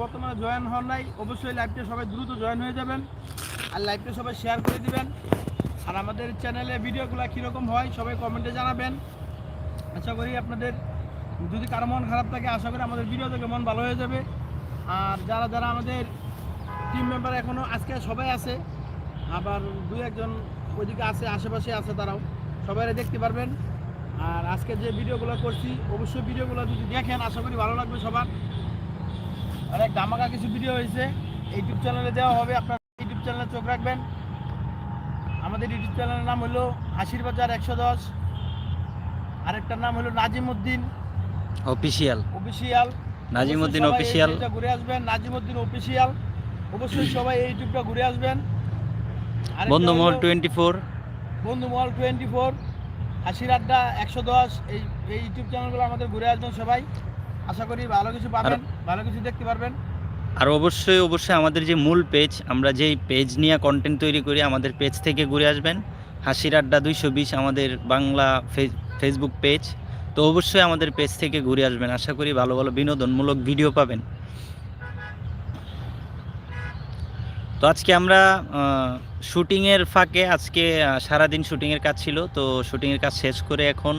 বর্তমানে জয়েন হন নাই। অবশ্যই লাইভটা সবাই দ্রুত জয়েন হয়ে যাবেন আর লাইভটা সবাই শেয়ার করে দিবেন। আর আমাদের চ্যানেলে ভিডিওগুলো কীরকম হয় সবাই কমেন্টে জানাবেন। আশা করি আপনাদের যদি কারও মন খারাপ থাকে, আশা করি আমাদের ভিডিও থেকে মন ভালো হয়ে যাবে। আর যারা যারা আমাদের টিম মেম্বার এখনও আজকে সবাই আছে। আবার দুই একজন ওইদিকে আছে, আশেপাশে আছে তারাও। সবাই দেখতে পারবেন। আর আজকে যে ভিডিওগুলো করছি, অবশ্যই ভিডিওগুলো যদি দেখেন, আশা করি ভালো লাগবে সবার। অনেক ধামাকা কিছু ভিডিও হয়েছে। ইউটিউব চ্যানেলে দেওয়া হবে আপনার ইউটিউব চ্যানেলে চোখ রাখবেন। আমাদের ইউটিউব চ্যানেলের নাম হলো হাসির বাজার একশো দশ। আরেকটার নাম হলো নাজিম উদ্দিন অফিসিয়াল অফিসিয়াল সবাই এই অফিসিয়াল ঘুরে আসবেন নাজিমউদ্দিন অফিসিয়াল অবশ্যই সবাই এই ইউটিউবটা ঘুরে আসবেন। বন্ধুমহল হলো টোয়েন্টি ফোর বন্ধুমহল টোয়েন্টি ফোর হাসির আড্ডা একশো দশ। এই এই ইউটিউব চ্যানেলগুলো আমাদের ঘুরে আসবেন সবাই। আশা করি ভালো কিছু পাবেন ভালো কিছু দেখতে পারবেন। আর অবশ্যই অবশ্যই আমাদের যে মূল পেজ আমরা যেই পেজ নিয়ে কন্টেন্ট তৈরি করি আমাদের পেজ থেকে ঘুরে আসবেন। হাসির আড্ডা দুইশো বিশ আমাদের বাংলা ফেসবুক পেজ তো অবশ্যই আমাদের পেজ থেকে ঘুরে আসবেন। আশা করি ভালো ভালো বিনোদনমূলক ভিডিও পাবেন। তো আজকে আমরা শুটিংয়ের ফাঁকে আজকে সারাদিন শুটিংয়ের কাজ ছিল। তো শুটিংয়ের কাজ শেষ করে এখন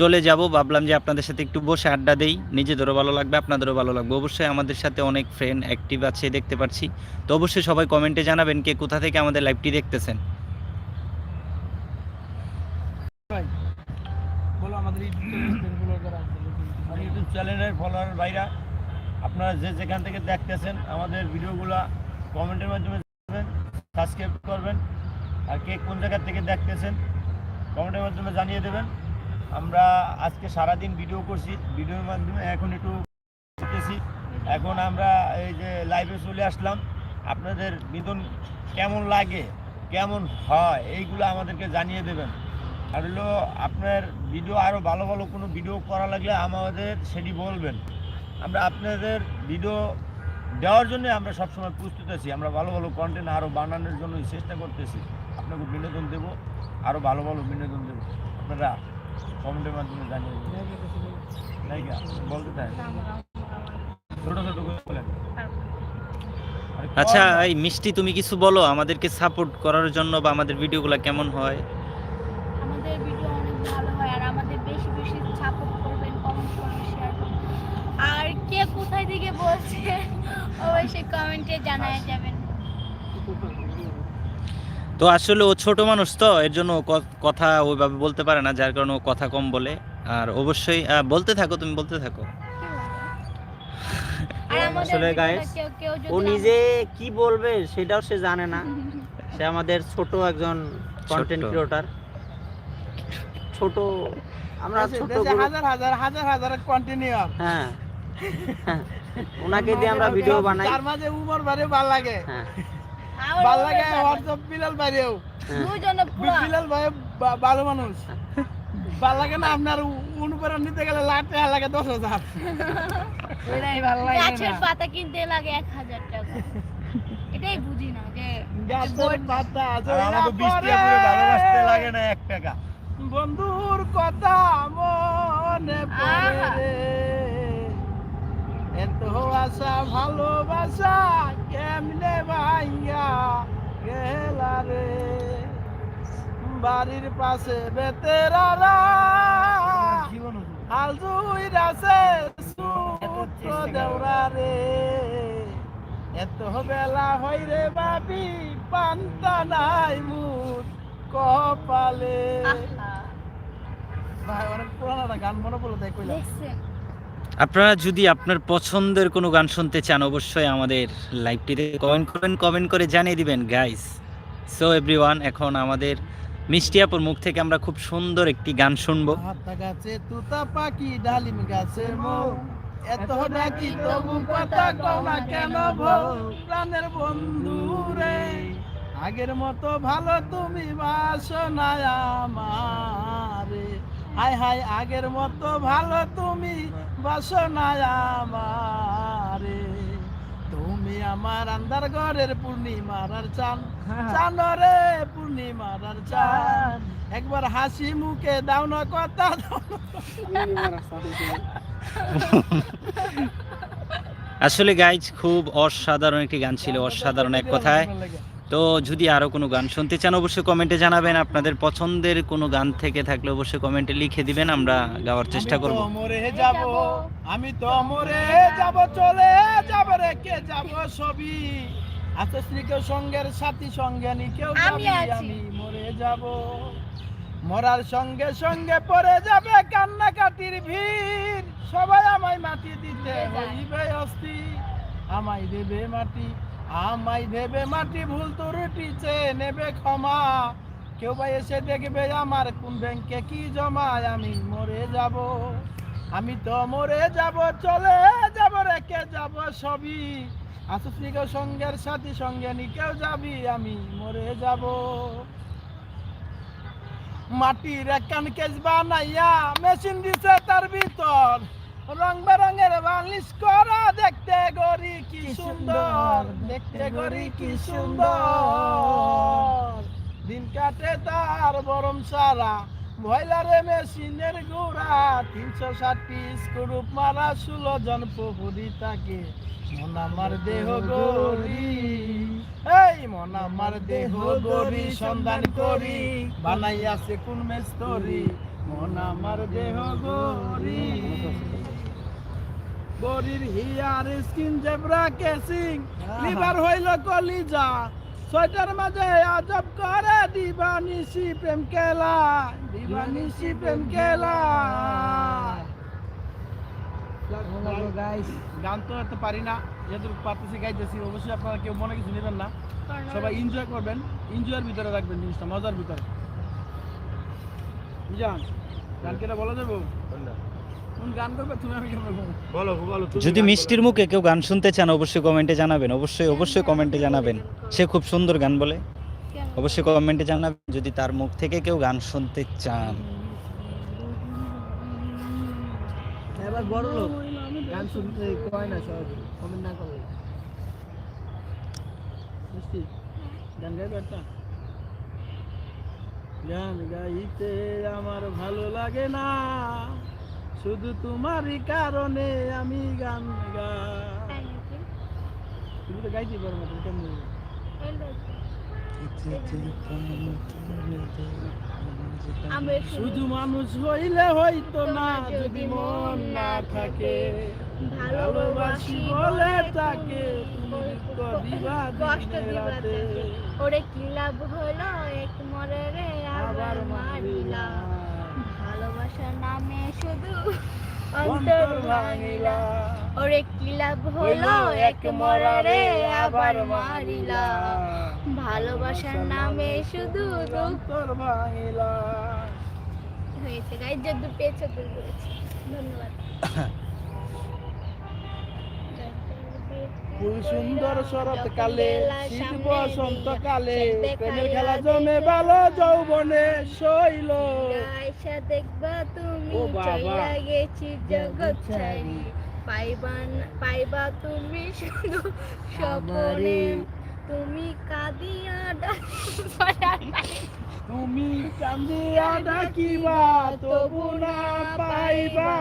চলে যাব। ভাবলাম যে আপনাদের সাথে একটু বসে আড্ডা দেই। নিজেদেরও ভালো লাগবে আপনাদেরও ভালো লাগবে। অবশ্যই আমাদের সাথে অনেক ফ্রেন্ড অ্যাক্টিভ আছে দেখতে পাচ্ছি। তো অবশ্যই সবাই কমেন্টে জানাবেন কে কোথা থেকে আমাদের লাইভটি দেখতেছেন। চ্যানেলের ফলোয়ার ভাইরা আপনারা যে যেখান থেকে দেখতেছেন আমাদের ভিডিওগুলো কমেন্টের মাধ্যমে জানাবেন সাবস্ক্রাইব করবেন আর কে কোন জায়গা থেকে দেখতেছেন কমেন্টের মাধ্যমে জানিয়ে দেবেন। আমরা আজকে সারাদিন ভিডিও করছি। ভিডিওর মাধ্যমে এখন একটু শিখতেছি এখন আমরা এই যে লাইভে চলে আসলাম। আপনাদের বিধন কেমন লাগে, কেমন হয়, এইগুলো আমাদেরকে জানিয়ে দেবেন। আর হলো আপনার ভিডিও আরও ভালো ভালো কোনো ভিডিও করা লাগলে আমাদের সেটি বলবেন। আমরা আপনাদের ভিডিও দেওয়ার জন্য আমরা সবসময় প্রস্তুত আছি। আমরা ভালো ভালো কন্টেন্ট আরও বানানোর জন্য চেষ্টা করতেছি। আপনাকে বিনোদন দেবো আরও ভালো ভালো বিনোদন দেবো। আপনারা কমেন্টের মাধ্যমে জানিয়ে দেবেন বলতে চাই। ছোটো ছোটো করে বলেন আচ্ছা এই মিষ্টি তুমি কিছু বলো আমাদেরকে সাপোর্ট করার জন্য বা আমাদের ভিডিওগুলো কেমন হয়? আমাদের ভিডিও অনেক ভালো হয় আর আমাদের বেশি বেশি সাপোর্ট করবেন কমেন্ট করবেন শেয়ার করবেন। আর কে কোথায় থেকে বলছে অবশ্যই কমেন্টে জানায় যাবেন। তো আসলে ও ছোট মানুষ তো এর জন্য কথা ওইভাবে বলতে পারে না যার কারণে ও কথা কম বলে। আর অবশ্যই বলতে থাকো তুমি বলতে থাকো। আসলে guys, কেউ কেউ ও নিজে কি বলবে সেটাও সে জানে না। সে আমাদের ছোট একজন কন্টেন্ট। ক্রিয়েটর ছোট আমরা ছোট হাজার হাজার হাজার হাজার কন্টিনিউ হ্যাঁ। হ্যাঁ। ওনাকে দিয়ে আমরা ভিডিও বানাই। তার মাঝে উমর বাড়ে ভালো লাগে। হ্যাঁ। ভালো লাগে হোয়াটসঅ্যাপ বিলাল বিলাল ভাই ভালো মানুষ। ভালো লাগে না আপনার অনুপ্রেরণ নিতে গেলে লাখ টাকা লাগে দশ হাজার। এটাই ভালো লাগে গাছের পাতা কিনতে লাগে এক হাজার টাকা। এটাই বুঝি না যে গাছের পাতা আমাকে বৃষ্টি পুরো পড়ে। ভালোবাসতে লাগে না এক টাকা। বন্ধুর কথা মনে পড়ে এত আশা ভালোবাসা কেমনে ভাইয়া গেলা রে। বাড়ির পাশে বেতেরারা হাল জুই রাসে দেওরা রে। এত বেলা হয় রে বাবি পান্তা নাই মুখ কপালে। ভাই অনেক পুরানো গান মনে পড়ল তাই কইলাম। আপনারা যদি আপনার পছন্দের কোনো গান শুনতে চান, অবশ্যই আমাদের লাইভটিতে কমেন্ট করবেন কমেন্ট করে জানিয়ে দিবেন গাইস সো এভরিওয়ান এখন আমাদের মিষ্টি আপুর মুখ থেকে আমরা খুব সুন্দর একটি গান শুনব। তুতা পাখি ডালিম এত তবু আগের মতো ভালো তুমি বাসো না আমারে। হায় হায় আগের মতো ভালো তুমি বাসো না আমারে। তুমি আমার আন্দার ঘরের পূর্ণিমার আর চান। চান রে পূর্ণিমার আর চান। একবার হাসি মুখে দাও না কথা আসলে গাইজ খুব অসাধারণ একটি গান ছিল অসাধারণ এক কথায়। তো যদি আরও কোনো গান শুনতে চান অবশ্যই কমেন্টে জানাবেন। আপনাদের পছন্দের কোনো গান থেকে থাকলে অবশ্যই কমেন্টে লিখে দিবেন আমরা গাওয়ার চেষ্টা করব। আমি তো মরে যাব আমি তো মরে যাব চলে যাব রেখে যাব ছবি আছে কেউ সঙ্গের সাথী সঙ্গে নি কেউ আমি আমি মরে যাব। মরার সঙ্গে সঙ্গে পড়ে যাবে কান্নাকাটির ভিড়। সবাই আমায় মাটি দিতে হইবে অস্থি আমায় দেবে মাটি। আমায় দেবে মাটি ভুল ত্রুটিছে নেবে ক্ষমা। কেউ বা এসে দেখবে আমার কোন ব্যাংকে কি জমায় আমি মরে যাব। আমি তো মরে যাব, চলে যাব রেখে যাব সবই। আসুসনিক সঙ্গের সাথী, সঙ্গে নি কেউ যাবি, আমি মরে যাব। মাটির একখান কেস বানাইয়া মেশিন দিছে তার ভিতর। রং বেরঙের বালিশ করা দেখতে গরি কি সুন্দর দেখতে গরি কি সুন্দর। দিন কাটে তার বরম সারা ভয়লারে মেশিনের গুড়া তিনশো ষাট পিস কুরুপ মারা ষোলো জন প্রহরী তাকে। মন আমার দেহ গরি এই মন আমার দেহ গরি সন্ধান করি বানাইয়াছে কোন মেস্তরি? মন আমার দেহ গরি গরির হিয়ার স্কিন জেব্রা কেসিং। লিভার হইল কলিজা। ছয়টার মাঝে আজব করে দিবানিসি প্রেম খেলা দিবানিসি প্রেম খেলা গান তো এত পারি না যেহেতু পারতেছি গাইতেছি। অবশ্যই আপনারা কেউ মনে কিছু নেবেন না। সবাই এনজয় করবেন। এনজয়ের ভিতরে রাখবেন জিনিসটা মজার ভিতরে। বুঝান গান কেটা বলা যাব? যদি মিষ্টির মুখে কেউ গান শুনতে চান অবশ্যই কমেন্টে জানাবেন। অবশ্যই অবশ্যই কমেন্টে জানাবেন। সে খুব সুন্দর গান বলে। অবশ্যই কমেন্টে জানাবেন যদি তার মুখ থেকে কেউ গান শুনতে চান। এবার বড় লোক গান শুনতে কয় না কমেন্ট মিষ্টি গান গাইবে একটা? গান গাইতে আমার ভালো লাগে না। শুধু তোমারই কারণে আমি গান গাই তুমি তো গাইতে পারো না কেমন শুধু মানুষ হইলে হইতো না যদি মন না থাকে। ভালোবাসি বলে তাকে তুমি কষ্ট। ওরে কি লাভ হলো? এক মরে রে আবার মারিলা ভালোবাসার নামে অন্তর ভাঙিলা ওরে কি লাভ হলো? এক মরে রে আবার মারিলা। ভালোবাসার নামে শুধু অন্তর ভাঙিলা হয়েছে গাইজ যদ্দূর পেয়েছে দূর করেছি। ধন্যবাদ। সুন্দর শরৎ কালে শীত বসন্ত কালে প্রেমের খেলা জমে ভালো যৌবনে শৈল। দেখবা তুমি চইলা গেছি জগৎ ছাড়ি পাইবা পাইবা তুমি শুধু স্বপনে। তুমি কাঁদিয়া তুমি কান্দিয়া ডাকিবা তবু না পাইবা।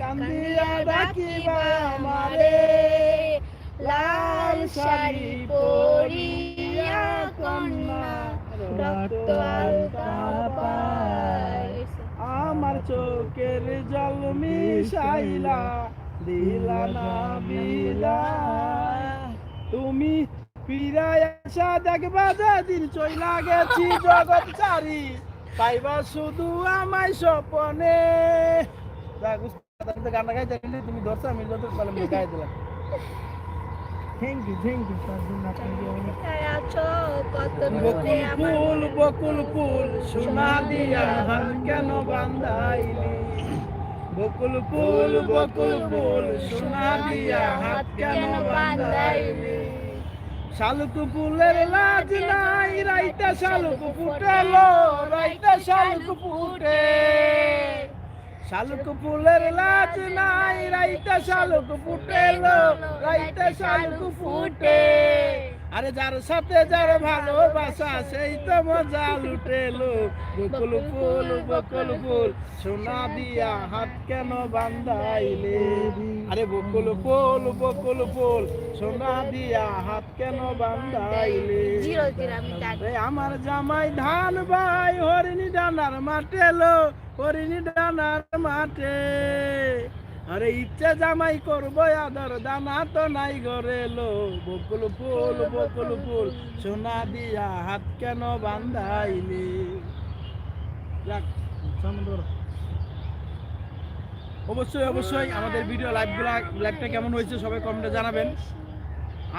কান্দিয়া ডাকিবা আমারে। লাল শাড়ি পরিয়া কন্যা। রক্ত আলতা পায়। আমার চোখের জল মিশাইলা, দিলা না বিলা তুমি ফিরায় আসা দেখবা যেদিন চইলা গেছি জগৎ চারি পাইবা শুধু আমায় স্বপনে। গানটা গাইতে তুমি ধরছো, আমি গাই দিলাম। থ্যাংক ইউ থ্যাংক ইউ দূরে বকুল আমার ফুল বকুল ফুল সোনা দিয়া হাত কেন বান্ধাইলি বকুল ফুল বকুল ফুল সোনা দিয়া হাত কেন বান্ধাইলি শালুক ফুলের লাজ নাই রাইতে শালুক ফুটেলো রাইতে শালুক ফুটে। শালুক ফুলের লাজ নাই রাইতে শালুক ফুটেলো রাইতে শালুক ফুটে। আরে যার সাথে যার ভালোবাসা, সেই তো মজা লুটেলো বকুল ফুল বকুল ফুল, সোনা দিয়া হাত কেন বান্ধাইলে? আরে বকুল ফুল বকুল ফুল, সোনা দিয়া হাত কেন বান্ধাইলে? আমার জামাই ধান ভাই হরিণী ডানার মাঠে লো, হরিণী ডানার মাঠে। আরে ইচ্ছে জামাই করব, আদর দানা তো নাই ঘরে লো বকুল ফুল বকুল ফুল, সোনা দিয়া হাত কেন সামনে অবশ্যই অবশ্যই আমাদের ভিডিও লাইভগুলা লাইভটা কেমন হয়েছে সবাই কমেন্টে জানাবেন।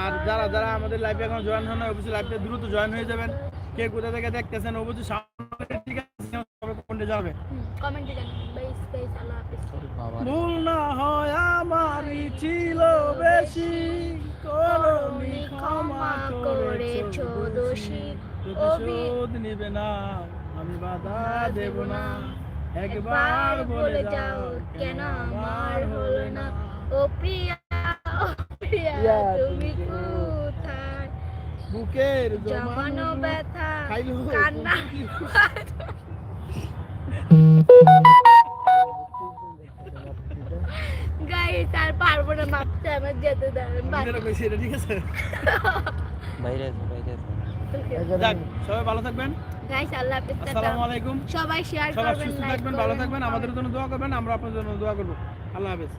আর যারা যারা আমাদের লাইভে এখন জয়েন হন অবশ্যই লাইভটা দ্রুত জয়েন হয়ে যাবেন। কে কোথা থেকে দেখতেছেন, অবশ্যই ঠিক আছে কমেন্টে জানাবেন। কমেন্টে জানাবেন। ভুল না হয় আমারই ছিল বেশি করনি ক্ষমা করেছ দোষী নিবে না আমি বাধা দেব না। একবার বলে যাও কেন আমার হলো না? ও প্রিয়া প্রিয়া তুমি কোথায়? বুকের জমানো ব্যথা কান্না আর মাপতে আমার যেতে দেবেন বন্ধুরা কইছে এটা ঠিক আছে? বাইরে বাইরে যাক সবাই ভালো থাকবেন। গাইস আল্লাহ হাফেজ আসসালামু আলাইকুম। সবাই শেয়ার সবাই সুস্থ থাকবেন ভালো থাকবেন আমাদের জন্য দোয়া করবেন আমরা আপনার জন্য দোয়া করব। আল্লাহ হাফেজ।